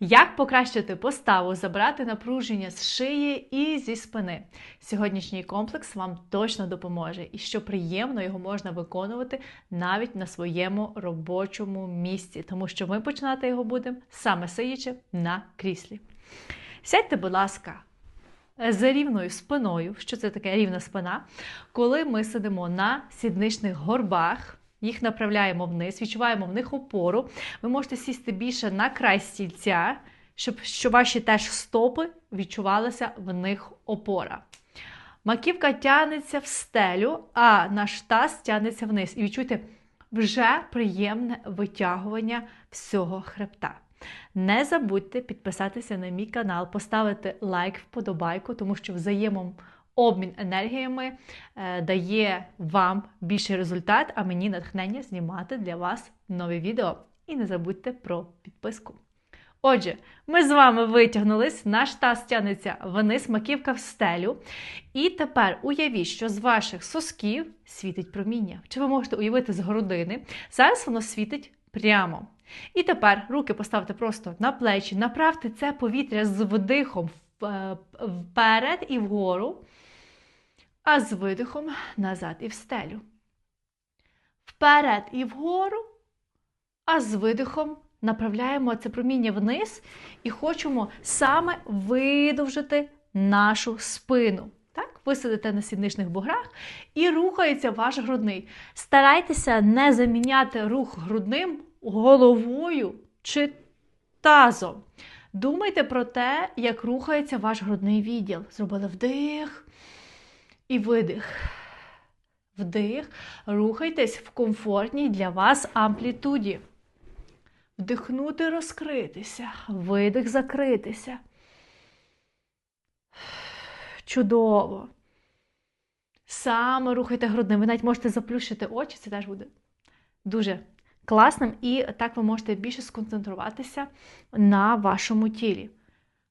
Як покращити поставу, забрати напруження з шиї і зі спини? Сьогоднішній комплекс вам точно допоможе, і що приємно його можна виконувати навіть на своєму робочому місці, тому що ми починати його будемо саме сидячи на кріслі. Сядьте, будь ласка, за рівною спиною. Що це таке рівна спина? Коли ми сидимо на сідничних горбах. Їх направляємо вниз, відчуваємо в них опору. Ви можете сісти більше на край стільця, щоб щоб ваші теж стопи відчувалася в них опора. Маківка тягнеться в стелю, а наш таз тягнеться вниз. І відчуйте вже приємне витягування всього хребта. Не забудьте підписатися на мій канал, поставити лайк, вподобайку, тому що взаємом обмін енергіями е, дає вам більший результат, а мені натхнення знімати для вас нові відео. І не забудьте про підписку. Отже, ми з вами витягнулись, наш таз тягнеться вниз, маківка в стелю. І тепер уявіть, що з ваших сосків світить проміння. Чи ви можете уявити з грудини? Зараз воно світить прямо. І тепер руки поставте просто на плечі, направте це повітря з вдихом е, вперед і вгору а з видихом назад і в стелю. Вперед і вгору, а з видихом направляємо це проміння вниз і хочемо саме видовжити нашу спину. Так, Ви сидите на сідничних буграх і рухається ваш грудний. Старайтеся не заміняти рух грудним головою чи тазом. Думайте про те, як рухається ваш грудний відділ. Зробили вдих. І видих. Вдих. Рухайтесь в комфортній для вас амплітуді. Вдихнути, розкритися. Видих, закритися. Чудово. Саме рухайте грудним. Ви навіть можете заплющити очі, це теж буде дуже класним. І так ви можете більше сконцентруватися на вашому тілі.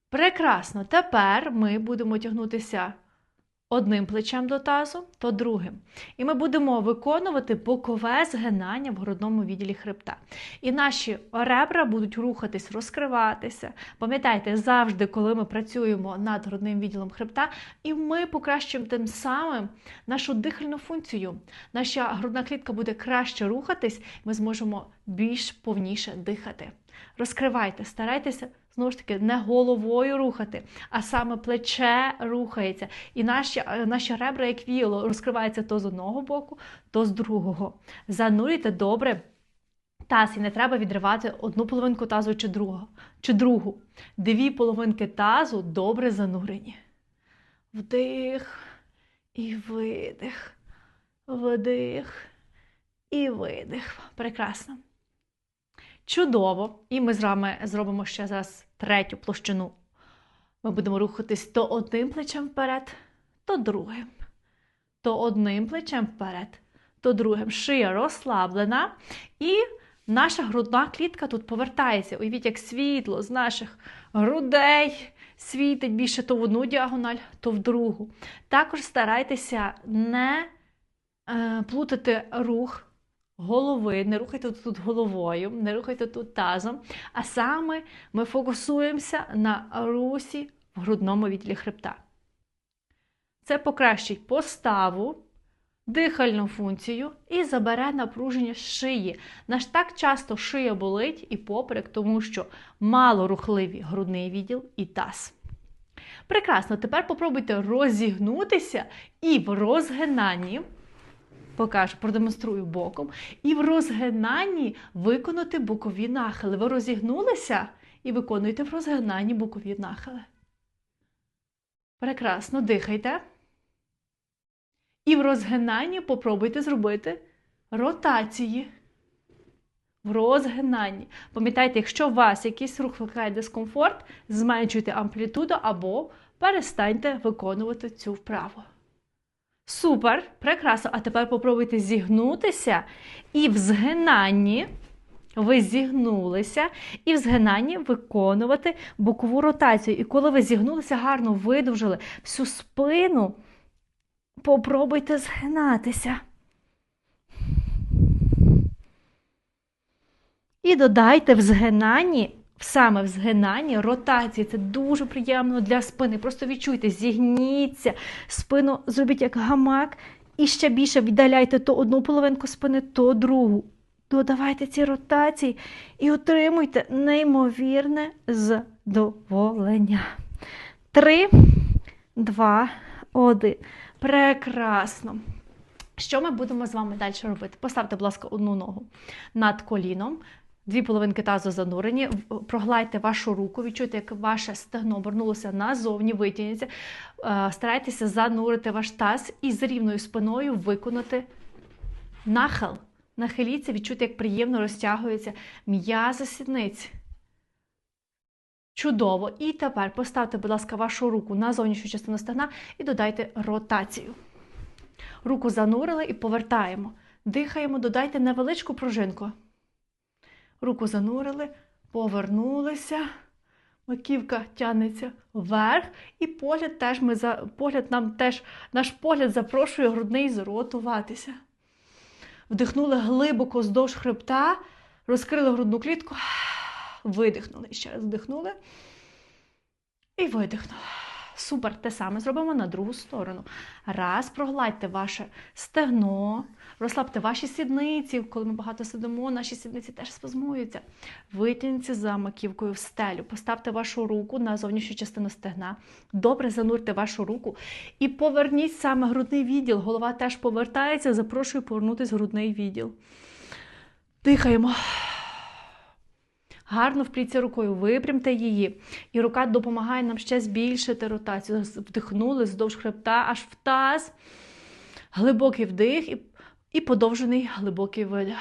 Прекрасно! Тепер ми будемо тягнутися одним плечем до тазу, то другим. І ми будемо виконувати бокове згинання в грудному відділі хребта. І наші ребра будуть рухатись, розкриватися. Пам'ятайте, завжди, коли ми працюємо над грудним відділом хребта, і ми покращуємо тим самим нашу дихальну функцію. Наша грудна клітка буде краще рухатись, ми зможемо більш повніше дихати. Розкривайте, старайтеся знову ж таки, не головою рухати, а саме плече рухається. І наші е, наші ребра, як віло, розкриваються то з одного боку, то з другого. Занурюйте добре. Таз, і не треба відривати одну половинку тазу чи другу. чи другу. Дві половинки тазу добре занурені. Вдих і видих. Вдих і видих. Прекрасно. Чудово! І ми з вами зробимо ще зараз третю площину. Ми будемо рухатись то одним плечем вперед, то другим. То одним плечем вперед, то другим. Шия розслаблена. І наша грудна клітка тут повертається. Уявіть, як світло з наших грудей світить більше то в одну діагональ, то в другу. Також старайтеся не е, плутати рух голови, не рухайте тут головою, не рухайте тут тазом, а саме ми фокусуємося на русі в грудному відділі хребта. Це покращить поставу, дихальну функцію і забере напруження шиї. Наш так часто шия болить і поперек, тому що мало рухливі грудний відділ і таз. Прекрасно, тепер попробуйте розігнутися і в розгинанні покажу, продемонструю боком. І в розгинанні виконати бокові нахили. Ви розігнулися і виконуєте в розгинанні бокові нахили. Прекрасно, дихайте. І в розгинанні попробуйте зробити ротації. В розгинанні. Пам'ятайте, якщо у вас якийсь рух викликає дискомфорт, зменшуйте амплітуду або перестаньте виконувати цю вправу. Супер, прекрасно. А тепер попробуйте зігнутися і в згинанні. Ви зігнулися і в згинанні виконувати бокову ротацію. І коли ви зігнулися, гарно видовжили всю спину, попробуйте згинатися. І додайте в згинанні саме в згинанні, ротації. Це дуже приємно для спини. Просто відчуйте, зігніться, спину зробіть як гамак, і ще більше віддаляйте то одну половинку спини, то другу. Додавайте ці ротації і отримуйте неймовірне задоволення. Три, два, один. Прекрасно. Що ми будемо з вами далі робити? Поставте, будь ласка, одну ногу над коліном, дві половинки тазу занурені, прогладьте вашу руку, відчуйте, як ваше стегно обернулося назовні, витягніться. Е, Старайтеся занурити ваш таз і з рівною спиною виконати нахил. Нахиліться, відчуйте, як приємно розтягується м'язи сідниць. Чудово. І тепер поставте, будь ласка, вашу руку на зовнішню частину стегна і додайте ротацію. Руку занурили і повертаємо. Дихаємо, додайте невеличку пружинку. Руку занурили, повернулися. Маківка тягнеться вверх, і погляд теж ми за погляд нам теж наш погляд запрошує грудний зротуватися. Вдихнули глибоко вздовж хребта, розкрили грудну клітку, видихнули. Ще раз вдихнули і видихнули. Супер, те саме зробимо на другу сторону. Раз, прогладьте ваше стегно, розслабте ваші сідниці. Коли ми багато сидимо, наші сідниці теж спазмуються. Витягніться за маківкою в стелю. Поставте вашу руку на зовнішню частину стегна. Добре занурте вашу руку і поверніть саме грудний відділ. Голова теж повертається. Запрошую повернутися грудний відділ. Дихаємо. Гарно впліться рукою, випрямте її. І рука допомагає нам ще збільшити ротацію. Вдихнули здовж хребта, аж в таз. Глибокий вдих і, і подовжений глибокий видих.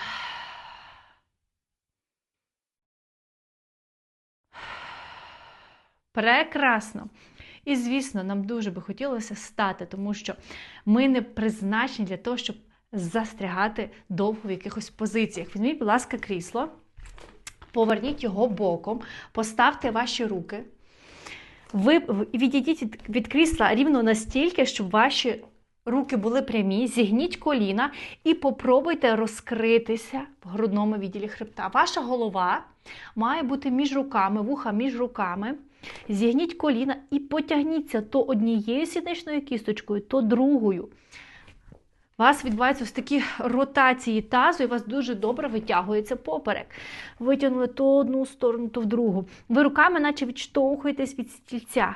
Прекрасно. І, звісно, нам дуже би хотілося стати, тому що ми не призначені для того, щоб застрягати довго в якихось позиціях. Візьміть, будь ласка, крісло, поверніть його боком, поставте ваші руки. Ви відійдіть від- крісла рівно настільки, щоб ваші руки були прямі, зігніть коліна і попробуйте розкритися в грудному відділі хребта. Ваша голова має бути між руками, вуха між руками. Зігніть коліна і потягніться то однією сідничною кісточкою, то другою. У вас відбуваються ось такі ротації тазу, і у вас дуже добре витягується поперек. Витягнули то одну сторону, то в другу. Ви руками, наче відштовхуєтесь від стільця.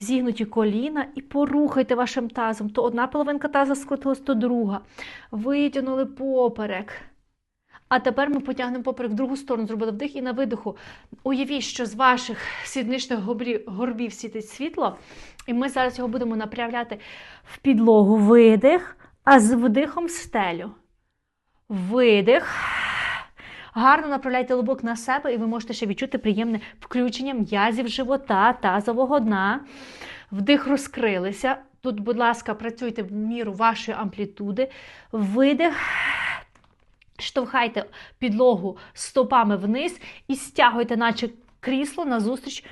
Зігнуті коліна і порухайте вашим тазом. То одна половинка таза скотилась, то друга. Витягнули поперек. А тепер ми потягнемо поперек в другу сторону, зробили вдих і на видиху. Уявіть, що з ваших сідничних горбів, світить світло, і ми зараз його будемо направляти в підлогу. Видих, а з вдихом стелю. Видих. Гарно направляйте лобок на себе, і ви можете ще відчути приємне включення м'язів живота, тазового дна. Вдих розкрилися. Тут, будь ласка, працюйте в міру вашої амплітуди. Видих. Штовхайте підлогу стопами вниз і стягуйте, наче крісло назустріч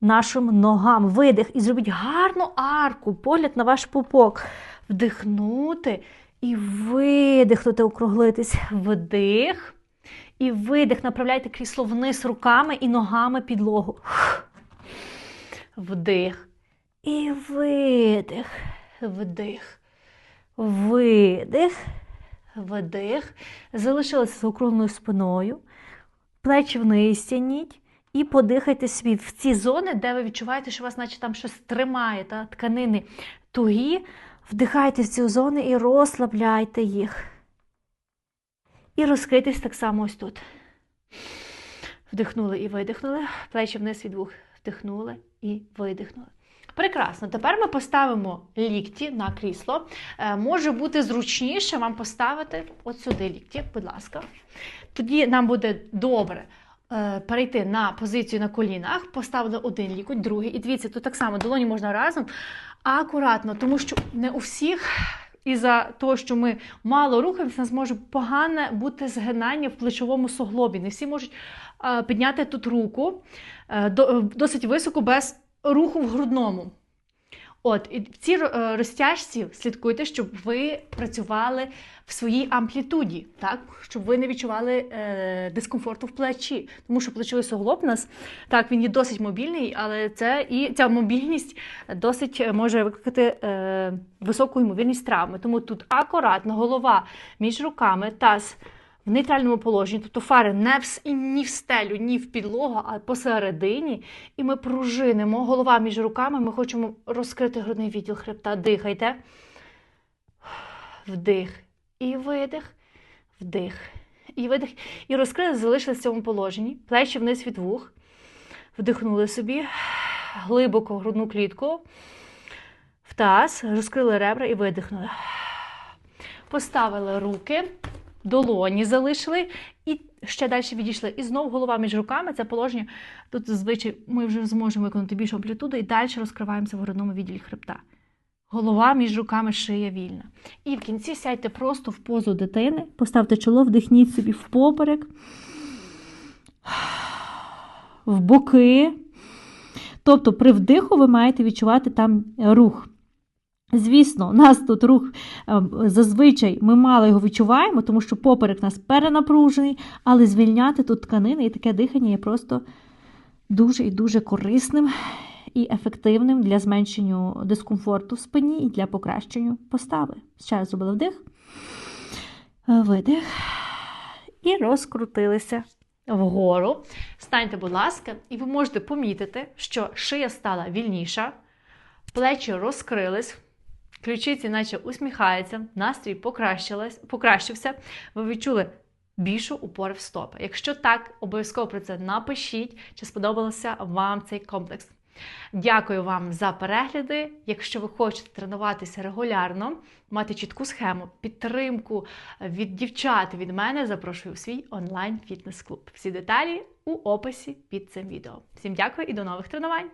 нашим ногам. Видих. І зробіть гарну арку, погляд на ваш пупок. Вдихнути і видихнути, округлитись. Вдих. І видих. Направляйте крісло вниз руками і ногами підлогу. Вдих. І видих. Вдих. Видих. Вдих. Залишилися з округленою спиною. Плечі вниз тяніть. І подихайте собі в ці зони, де ви відчуваєте, що вас наче там щось тримає, та, тканини тугі. Вдихайте в ці зони і розслабляйте їх. І розкритись так само ось тут. Вдихнули і видихнули. Плечі вниз від вух. Вдихнули і видихнули. Прекрасно. Тепер ми поставимо лікті на крісло. Е, може бути зручніше вам поставити от сюди лікті, будь ласка. Тоді нам буде добре е, перейти на позицію на колінах, поставили один лікоть, другий. І дивіться, тут так само долоні можна разом, акуратно, тому що не у всіх. І-за того, що ми мало рухаємося, у нас може погане бути згинання в плечовому суглобі. Не всі можуть е, підняти тут руку досить високо без руху в грудному. От, і в цій е, розтяжці слідкуйте, щоб ви працювали в своїй амплітуді, так? щоб ви не відчували е, дискомфорту в плечі. Тому що плечовий суглоб у нас, так, він є досить мобільний, але це і ця мобільність досить може викликати е, високу ймовірність травми. Тому тут акуратно голова між руками, таз в нейтральному положенні, тобто фари не в, ні в стелю, ні в підлогу, а посередині. І ми пружинимо голова між руками. Ми хочемо розкрити грудний відділ хребта. Дихайте. Вдих. І видих, вдих. І видих. І розкрили, залишилися в цьому положенні. Плечі вниз від вух. Вдихнули собі глибоко грудну клітку. В таз, розкрили ребра і видихнули. Поставили руки долоні залишили і ще далі відійшли. І знову голова між руками. Це положення. Тут зазвичай ми вже зможемо виконати більшу амплітуду і далі розкриваємося в грудному відділі хребта. Голова між руками шия вільна. І в кінці сядьте просто в позу дитини, поставте чоло, вдихніть собі в поперек, в боки. Тобто, при вдиху ви маєте відчувати там рух. Звісно, нас тут рух е, зазвичай ми мало його відчуваємо, тому що поперек нас перенапружений, але звільняти тут тканини і таке дихання є просто дуже і дуже корисним і ефективним для зменшення дискомфорту в спині і для покращення постави. Ще раз зробили вдих, е, видих і розкрутилися вгору. Станьте, будь ласка, і ви можете помітити, що шия стала вільніша, плечі розкрились. Ключиці, наче усміхається, настрій покращився, ви відчули більшу упор в стопи. Якщо так, обов'язково про це напишіть, чи сподобався вам цей комплекс. Дякую вам за перегляди. Якщо ви хочете тренуватися регулярно, мати чітку схему, підтримку від дівчат від мене, запрошую у свій онлайн-фітнес-клуб. Всі деталі у описі під цим відео. Всім дякую і до нових тренувань!